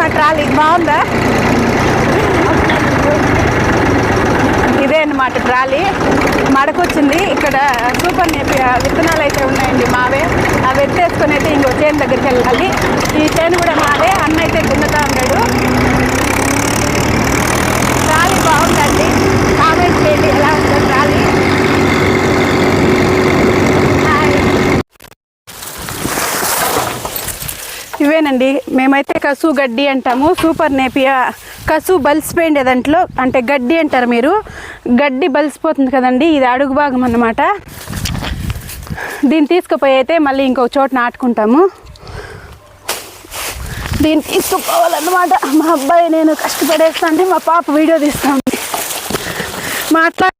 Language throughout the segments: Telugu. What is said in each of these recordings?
మా ట్రాలీ బాగుందా? ఇదే అన్నమాట ట్రాలీ. మడకొచ్చింది. ఇక్కడ సూపర్ నేపి విత్తనాలు అయితే ఉన్నాయండి మావే. అవి ఎత్తేసుకొని అయితే ఇంకో చేను దగ్గరికి వెళ్ళాలి. ఈ చేను కూడా మావే. అన్న అయితే దున్నుతా ఉన్నాడు. ట్రాలీ బాగుందండి. కామెంట్ చేయండి ఎలా ఉందో ట్రాలీ. ఇవేనండి మేమైతే కసు గడ్డి అంటాము. Super napier. కసు బలిసిపోయిండే దాంట్లో అంటే గడ్డి అంటారు మీరు. గడ్డి బలిసిపోతుంది కదండి ఇది అడుగు భాగం అన్నమాట. దీన్ని తీసుకుపోయి అయితే మళ్ళీ ఇంకొక చోట నాటుకుంటాము. దీన్ని తీసుకుపోవాలన్నమాట. మా అబ్బాయి నేను కష్టపడేస్తా అంటే మా పాప వీడియో తీస్తాం మాట్లాడ.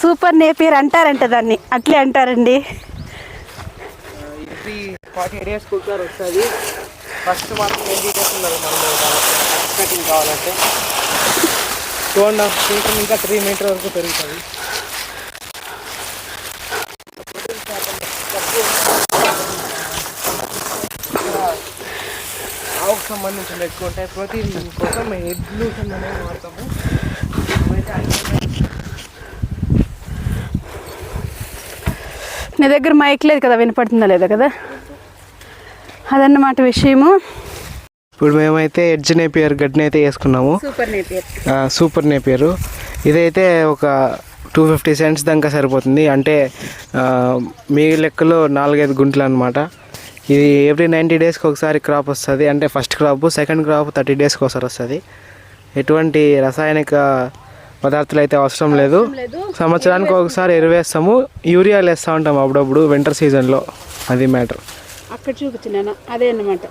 సూపర్ నేపియర్ అంటారంట దాన్ని. అట్లే అంటారండి. ఫార్టీ డేస్ కుక్కర్ వస్తుంది. ఫస్ట్ మాత్రం ట్వంటీ డేస్ కటింగ్ కావాలంటే. టూ అండ్ హాఫ్ మీటర్ ఇంకా త్రీ మీటర్ వరకు పెరుగుతుంది. ఆవుకు సంబంధించిన ఎక్కువ ఉంటాయి. ప్రతి కోసం ఎడ్లూషన్ అనేది వాడతాము ఇవైతే అన్ని నీ దగ్గర మైక్ లేదు కదా వినపడుతుందా లేదా కదా? అదన్నమాట విషయము. ఇప్పుడు మేమైతే ఎడ్జ్ నేపియర్ గడ్డిని అయితే వేసుకున్నాము. Super napier. ఆ, సూపర్ నేపియర్. ఇదైతే ఒక టూ ఫిఫ్టీ సెంట్స్ దాకా సరిపోతుంది. అంటే ఆ, మీ లెక్కలో నాలుగైదు గుంటలు అనమాట ఇది ఎవ్రీ నైంటీ డేస్కి ఒకసారి క్రాప్ వస్తుంది. అంటే first crop second crop thirty డేస్కి ఒకసారి వస్తుంది. ఎటువంటి రసాయనిక పదార్థాలు అయితే అవసరం లేదు. సంవత్సరానికి ఒకసారి ఎరువేస్తాము. యూరియాలు వేస్తూ ఉంటాం అప్పుడప్పుడు వింటర్ సీజన్లో అది మ్యాటర్ అక్కడ చూపించినాను. అదే అన్నమాట.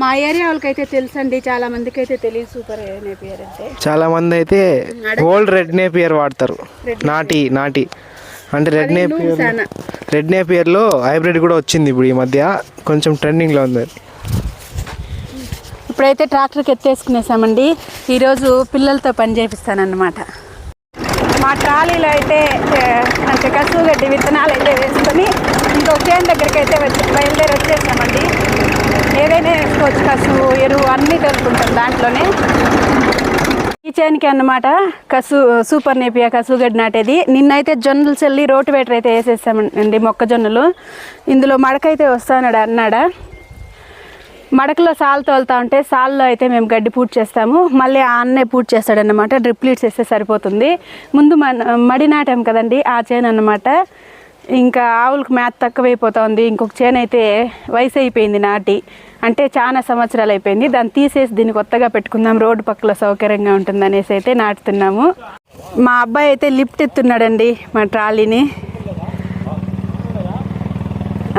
మా ఏరియా వాళ్ళకైతే తెలుసండి. చాలా మందికి అయితే తెలియదు సూపర్ నేపియర్ అంటే. చాలా మంది అయితే ఓల్డ్ రెడ్ నేపియర్ వాడతారు. నాటి నాటి. అంటే రెడ్ నేపియర్ రెడ్ నేపియర్లో హైబ్రిడ్ కూడా వచ్చింది ఇప్పుడు ఈ మధ్య. కొంచెం ట్రెండింగ్లో ఉంది. ఇప్పుడైతే ట్రాక్టర్కి ఎత్తేసుకునేసామండి. ఈరోజు పిల్లలతో పని చేపిస్తానన్నమాట. మా ట్రాలీలో అయితే మంచి అంటే కసువు గడ్డి విత్తనాలు అయితే వేసుకొని ఇంకొక చేను దగ్గరికి అయితే వచ్చి బయలుదేరి వచ్చేసామండి. ఏదైనా వేసుకోవచ్చు కసువు ఎరువు అన్నీ కలుపుకుంటాం దాంట్లోనే. కిచెన్కి అన్నమాట కసు సూపర్ నేపియా కసుగడ్డి నాటేది. నిన్నైతే జొన్నలు చల్లి రోటివేటర్ అయితే వేసేసామండి మొక్కజొన్నలు. ఇందులో మడకైతే వస్తానడా అన్నాడా? మడకలో సాల్ తోలుతా ఉంటే సాల్లో అయితే మేము గడ్డి పూర్తి చేస్తాము. మళ్ళీ ఆ అన్నే పూర్తి చేస్తాడనమాట డ్రిప్ లీడ్స్ వేస్తే సరిపోతుంది. ముందు మన మడి నాటాం కదండి ఆ చేను అన్నమాట. ఇంకా ఆవులకు మేత తక్కువైపోతుంది. ఇంకొక చేను అయితే వయసు అయిపోయింది నాటి. అంటే చాలా సంవత్సరాలు అయిపోయింది. దాన్ని తీసేసి దీన్ని కొత్తగా పెట్టుకుందాం. రోడ్డు పక్కల సౌకర్యంగా ఉంటుంది అనేసి అయితే నాటుతున్నాము. మా అబ్బాయి అయితే లిఫ్ట్ ఎత్తున్నాడండి మా ట్రాలీని.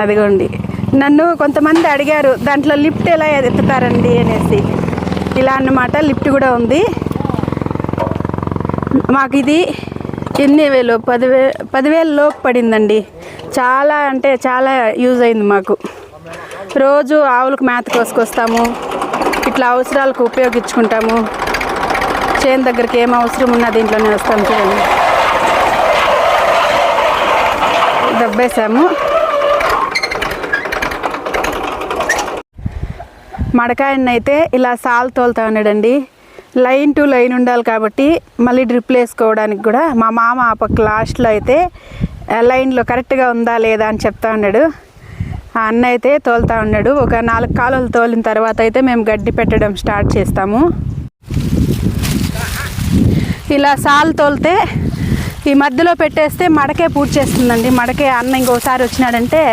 అదిగోండి. నన్ను కొంతమంది అడిగారు దాంట్లో లిఫ్ట్ ఎలా ఎత్తుతారండి? అనేసి. ఇలా అన్నమాట లిఫ్ట్ కూడా ఉంది. మాకు ఇది ఎన్ని వేలు పదివే పదివేల లోపు పడిందండి. చాలా అంటే చాలా యూజ్ అయింది మాకు. రోజు ఆవులకు మేత కోసుకొస్తాము ఇట్లా అవసరాలకు ఉపయోగించుకుంటాము. చేను దగ్గరికి ఏం అవసరం ఉన్నా దీంట్లోనే వస్తాం చూడండి. దబ్బేసాము మడకాయన్ని అయితే ఇలా సాల్ తోలుతా ఉన్నాడండి. లైన్ టు లైన్ ఉండాలి కాబట్టి మళ్ళీ డ్రిప్లు వేసుకోవడానికి కూడా మా మామ ఆ పక్క లాస్ట్లో అయితే లైన్లో కరెక్ట్గా ఉందా లేదా అని చెప్తా ఉన్నాడు. ఆ అన్న అయితే తోలుతా ఉన్నాడు. ఒక నాలుగు కాలువలు తోలిన తర్వాత అయితే మేము గడ్డి పెట్టడం స్టార్ట్ చేస్తాము. ఇలా సాల్ తోలితే ఈ మధ్యలో పెట్టేస్తే మడకే పూడ్చేస్తుందండి. మడకే అన్న ఇంకోసారి వచ్చినాడంటే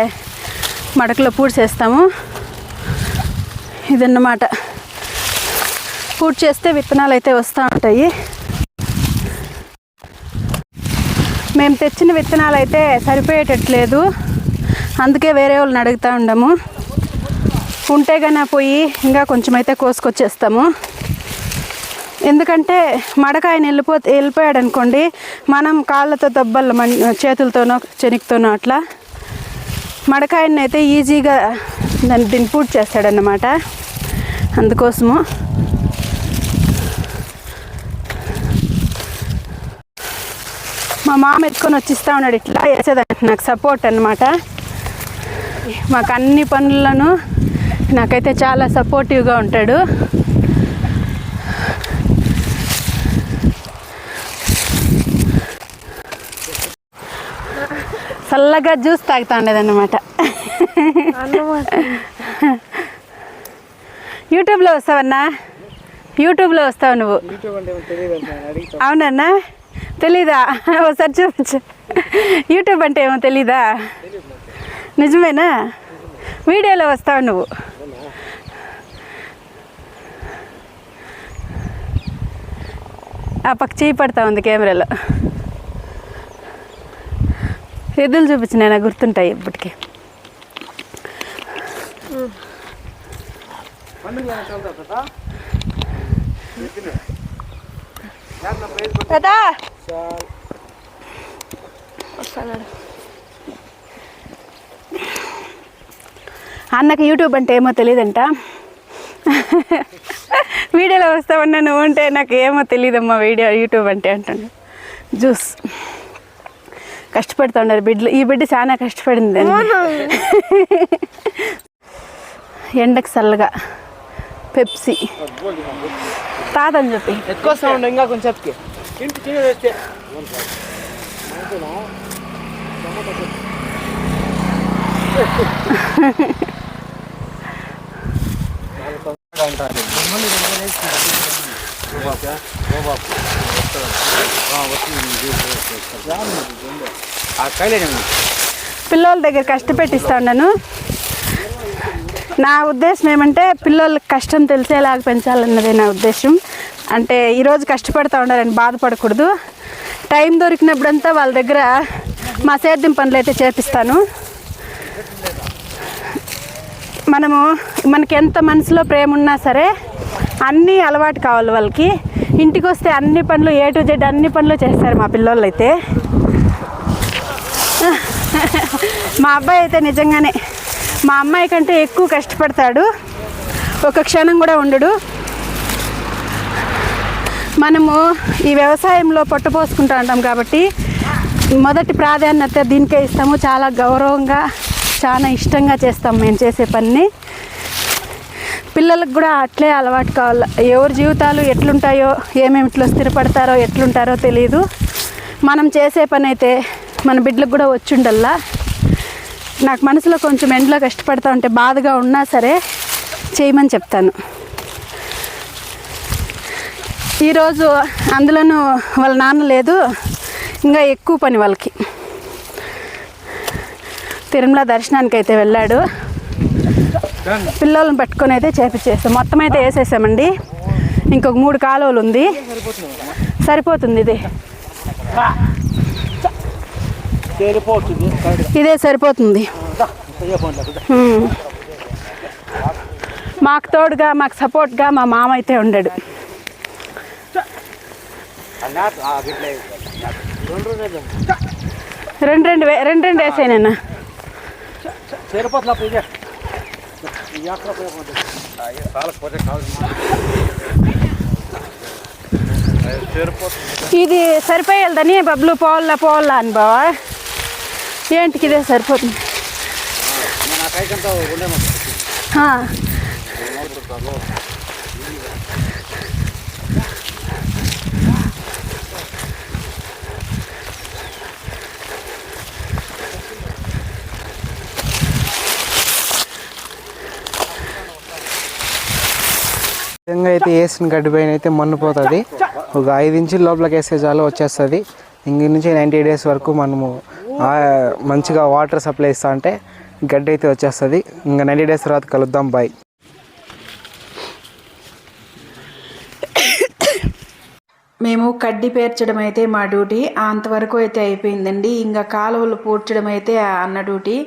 మడకలో పూడ్చేస్తాము. ఇదన్నమాట. పూర్తి చేస్తే విత్తనాలు అయితే వస్తూ ఉంటాయి. మేము తెచ్చిన విత్తనాలు అయితే సరిపోయేటట్లేదు. అందుకే వేరే వాళ్ళని అడుగుతూ ఉండము. ఉంటే కన్నా పోయి ఇంకా కొంచెం అయితే కోసుకొచ్చేస్తాము. ఎందుకంటే మడకాయన వెళ్ళిపో వెళ్ళిపోయాడు అనుకోండి మనం కాళ్ళతో దెబ్బలు మన్ చేతులతోనో చెనిక్తోనో అట్లా మడకాయని అయితే ఈజీగా దాన్ని దీన్ని పూర్తి చేస్తాడన్నమాట. అందుకోసము. మా మామ ఎత్తుకొని వచ్చిస్తా ఉన్నాడు. ఇట్లా వేసేదానికి నాకు సపోర్ట్ అనమాట మాకు అన్ని పనులను నాకైతే చాలా సపోర్టివ్గా ఉంటాడు. చల్లగా జ్యూస్ తాగుతా ఉండేదన్నమాట. యూట్యూబ్లో వస్తావన్నా యూట్యూబ్లో వస్తావు నువ్వు? అవునన్నా? తెలీదా? ఒకసారి చూపించు. యూట్యూబ్ అంటే ఏమో తెలీదా? నిజమేనా? వీడియోలో వస్తావు నువ్వు? ఆ పక్క చేయి పడతా ఉంది కెమెరాలో. ఎదులు చూపించిన గుర్తుంటాయి ఇప్పటికి. కదా అన్నకి యూట్యూబ్ అంటే ఏమో తెలియదంట వీడియోలో వస్తామన్నా నువ్వు ఉంటే నాకు ఏమో తెలియదమ్మా వీడియో యూట్యూబ్ అంటే అంటాను జ్యూస్. కష్టపడుతూ ఉన్నారు. బిడ్డలు ఈ బిడ్డ చాలా కష్టపడింది. ఎండకు చల్లగా. పెప్సీ. తాతని చెప్పి. ఎక్కువ సౌండ్ ఇంకా కొంచెం చెప్పి. పిల్లల దగ్గర కష్టపెట్టిస్తా ఉన్నాను నా ఉద్దేశం ఏమంటే పిల్లలకి కష్టం తెలిసేలాగా పెంచాలన్నదే నా ఉద్దేశం. అంటే ఈరోజు కష్టపడతా ఉండాలని బాధపడకూడదు. టైం దొరికినప్పుడంతా వాళ్ళ దగ్గర మా సేద్యం పనులు అయితే చేపిస్తాను. మనము మనకి ఎంత మనసులో ప్రేమ ఉన్నా సరే అన్నీ అలవాటు కావాలి వాళ్ళకి. ఇంటికి వస్తే అన్ని పనులు ఏ టు జెడ్ అన్ని పనులు చేస్తారు మా పిల్లోళ్ళు అయితే మా అబ్బాయి అయితే నిజంగానే మా అమ్మాయి కంటే ఎక్కువ కష్టపడతాడు. ఒక క్షణం కూడా ఉండడు. మనము ఈ వ్యవసాయంలో పొట్టపోసుకుంటూ ఉంటాం కాబట్టి మొదటి ప్రాధాన్యత దీనికే ఇస్తాము. చాలా గౌరవంగా చాలా ఇష్టంగా చేస్తాం మేము చేసే పనిని. పిల్లలకు కూడా అట్లే అలవాటు కావాలి. ఎవరి జీవితాలు ఎట్లుంటాయో ఏమేమిట్లో స్థిరపడతారో ఎట్లుంటారో తెలియదు మనం చేసే పని అయితే మన బిడ్డలకు కూడా వచ్చిండల్లా. నాకు మనసులో కొంచెం ఎండలో కష్టపడతా ఉంటే బాధగా ఉన్నా సరే చేయమని చెప్తాను. ఈరోజు అందులోనూ వాళ్ళ నాన్న లేదు. ఇంకా ఎక్కువ పని వాళ్ళకి. తిరుమల దర్శనానికి అయితే వెళ్ళాడు. పిల్లలను పెట్టుకొని అయితే చేపించేస్తాం మొత్తం అయితే వేసేసామండి. ఇంకొక మూడు కాలువలు ఉంది. సరిపోతుంది ఇది. ఇదే సరిపోతుంది. మాకు తోడుగా మాకు సపోర్ట్గా మా మామ అయితే ఉండడు. రెండు రెండు రెండు రెండు నేను వేసానన్నా ఇది సరిపోయేదని బబ్లు పోవాలా పోవాలా అని బావా. ఏంటికి ఇదే సరిపోతుంది? అయితే వేసిన గడ్డి పైన అయితే మన్ను పోతుంది. ఒక ఐదు ఇంచుల లోపలికి వేస్తే చాలు వచ్చేస్తుంది. ఇంక నుంచి నైంటీ డేస్ వరకు మనము మంచిగా వాటర్ సప్లై ఇస్తా అంటే గడ్డి అయితే వచ్చేస్తుంది. ఇంకా నైంటీ డేస్ తర్వాత కలుద్దాం. బాయ్ మేము కడ్డి పేర్చడం అయితే మా డ్యూటీ. అంతవరకు అయితే అయిపోయిందండి. ఇంకా కాలువలు పూడ్చడం అయితే అన్న డ్యూటీ.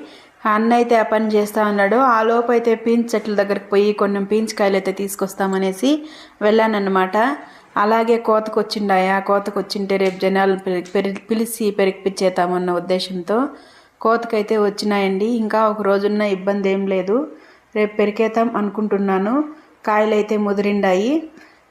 అన్న అయితే ఆ పని చేస్తా ఉన్నాడు ఆ లోపు అయితే పీన్స్ చెట్ల దగ్గరికి పోయి కొన్ని పీన్స్ కాయలు అయితే తీసుకొస్తామనేసి వెళ్ళానన్నమాట. అలాగే కోతకు వచ్చిండాయా కోతకు వచ్చింటే రేపు జనాలు పిలి- పిలిచి పెరిగిపించేతామన్న ఉద్దేశంతో కోతకైతే వచ్చినాయండి. ఇంకా ఒక రోజున్న ఇబ్బంది ఏం లేదు. రేపు పెరికేతాం అనుకుంటున్నాను. కాయలు అయితే ముదిరిండాయి.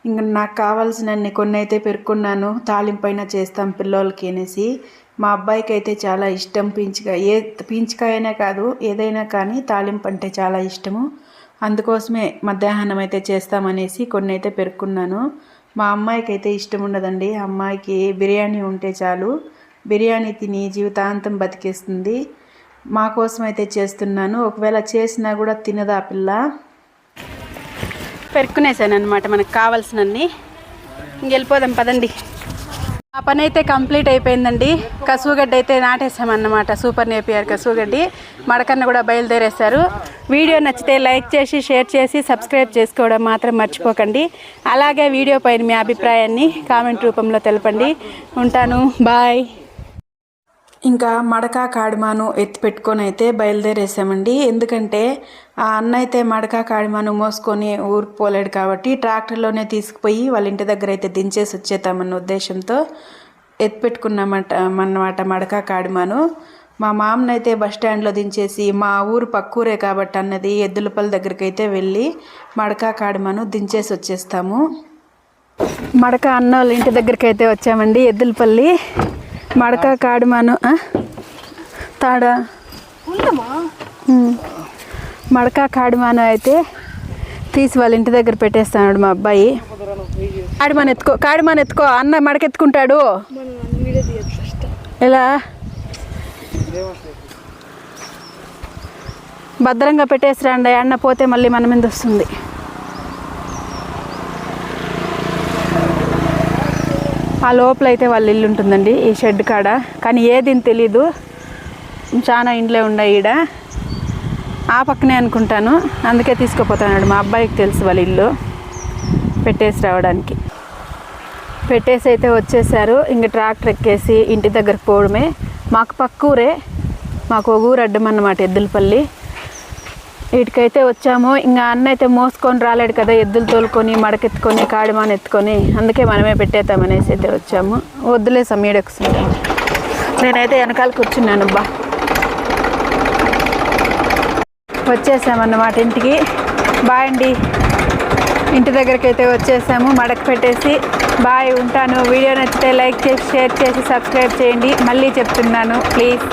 ఇంక నాకు కావాల్సినన్ని కొన్ని అయితే పెరుక్కున్నాను. తాలింపైన చేస్తాం పిల్లోలకి అనేసి. మా అబ్బాయికి అయితే చాలా ఇష్టం పీంచికాయ ఏ పీంచికాయనే కాదు ఏదైనా కానీ తాలింపు అంటే చాలా ఇష్టము. అందుకోసమే మధ్యాహ్నం అయితే చేస్తామనేసి కొన్ని అయితే పెరుక్కున్నాను. మా అమ్మాయికి అయితే ఇష్టం ఉండదండి అమ్మాయికి బిర్యానీ ఉంటే చాలు. బిర్యానీ తిని జీవితాంతం బతికేస్తుంది. మా కోసం అయితే చేస్తున్నాను. ఒకవేళ చేసినా కూడా తినదా పిల్ల? పెరుక్కునేసాను అనమాట మనకు కావాల్సినన్ని. ఇంక వెళ్ళిపోదాం పదండి. ఆ పని అయితే కంప్లీట్ అయిపోయిందండి. కసువుగడ్డ అయితే నాటేసామన్నమాట. సూపర్ నేపియర్ కసువుగడ్డి. మడకన్న కూడా బయలుదేరేశారు. వీడియో నచ్చితే లైక్ చేసి షేర్ చేసి సబ్స్క్రైబ్ చేసుకోవడం మాత్రం మర్చిపోకండి. అలాగే వీడియో పైన మీ అభిప్రాయాన్ని కామెంట్ రూపంలో తెలపండి. ఉంటాను. బాయ్. ఇంకా మడక కాడిమాను ఎత్తి పెట్టుకొని అయితే బయలుదేరేసామండి. ఎందుకంటే ఆ అన్న అయితే మడక కాడిమాను మోసుకొని ఊరికి పోలేడు కాబట్టి ట్రాక్టర్లోనే తీసుకుపోయి వాళ్ళ ఇంటి దగ్గర అయితే దించేసి వచ్చేద్దామన్న ఉద్దేశంతో ఎత్తి పెట్టుకున్నామట అన్నమాట మడక కాడిమాను. మా మామనైతే బస్ స్టాండ్లో దించేసి మా ఊరు పక్కూరే కాబట్టి అన్నది ఎద్దులపల్లి దగ్గరికి అయితే వెళ్ళి మడక కాడిమాను దించేసి వచ్చేస్తాము. మడక అన్న వాళ్ళ ఇంటి దగ్గరికి అయితే వచ్చామండి ఎద్దులపల్లి. మడక కాడుమాను? తాడా. మడక కాడుమాను అయితే తీసి వాళ్ళ ఇంటి దగ్గర పెట్టేస్తాడు మా అబ్బాయి. కాడిమాను ఎత్తుకో కాడిమాను ఎత్తుకో అన్న మడక ఎత్తుకుంటాడు. ఎలా? భద్రంగా పెట్టేసిరండి అన్న పోతే మళ్ళీ మన మీద వస్తుంది. ఆ లోపల అయితే వాళ్ళ ఇల్లు ఉంటుందండి ఈ షెడ్ కాడ. కానీ ఏది అని తెలీదు. చాలా ఇండ్లే ఉన్నాయి ఈడ. ఆ పక్కనే అనుకుంటాను. అందుకే తీసుకుపోతాడు మా అబ్బాయికి తెలుసు వాళ్ళ ఇల్లు. పెట్టేసి రావడానికి. పెట్టేసి అయితే వచ్చేసారు. ఇంకా ట్రాక్టర్ ఎక్కేసి ఇంటి దగ్గరకు పోవడమే. మాకు పక్క ఊరే. మాకు ఒక ఊరు అడ్డం అన్నమాట ఎద్దులపల్లి. వీటికైతే వచ్చాము. ఇంకా అన్న అయితే మోసుకొని రాలేడు కదా ఎద్దులు తోలుకొని మడకెత్తుకొని కాడిమాన ఎత్తుకొని. అందుకే మనమే పెట్టేద్దామనేసి అయితే వచ్చాము. వద్దులే సమీడొస్తుంది నేనైతే వెనకాల కూర్చున్నాను అబ్బా. వచ్చేసామన్నమాట ఇంటికి. బాయ్ అండి. ఇంటి దగ్గరికి అయితే వచ్చేసాము మడక పెట్టేసి. బాయ్ ఉంటాను. వీడియో నచ్చితే లైక్ చేసి షేర్ చేసి సబ్స్క్రైబ్ చేయండి. మళ్ళీ చెప్తున్నాను ప్లీజ్.